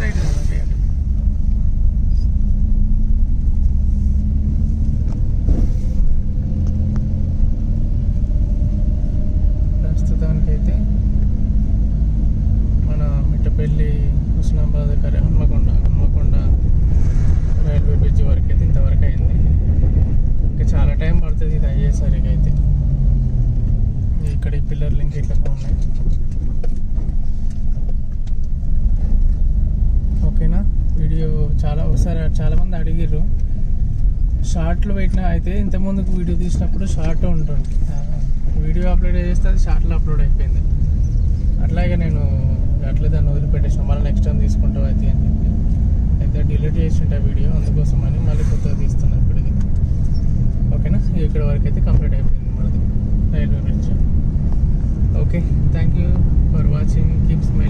Right ప్రస్తుతానికైతే మన మిట్టపల్లి హుస్నాబాద్ కరే Hanamkonda Hanamkonda railway bridge వరకు అయితే ఇంతవరకు అయింది. ఇంకా చాలా టైం పడుతుంది ఇది అయ్యేసరికి అయితే ఇక్కడ ఈ పిల్లర్లు ఇంకా ఉన్నాయి ఒకసారి చాలామంది అడిగిర్రు. షార్ట్లో పెట్టిన అయితే ఇంత ముందుకు వీడియో తీసినప్పుడు షార్ట్ ఉంటుంది వీడియో అప్లోడ్ చేస్తే అది షార్ట్లో అప్లోడ్ అయిపోయింది. అట్లాగే నేను అట్లే దాన్ని వదిలిపెట్టేసాను. మళ్ళీ నెక్స్ట్ టైం తీసుకుంటావు అయితే అని చెప్పి. అయితే డిలీట్ చేసింటే వీడియో అందుకోసం అని మళ్ళీ కొత్తగా తీస్తున్నా ఇప్పటికి. ఓకేనా? ఇక్కడ వరకు అయితే కంప్లీట్ అయిపోయింది మనది. Railway bridge. Okay. Thank you for watching. Keep smile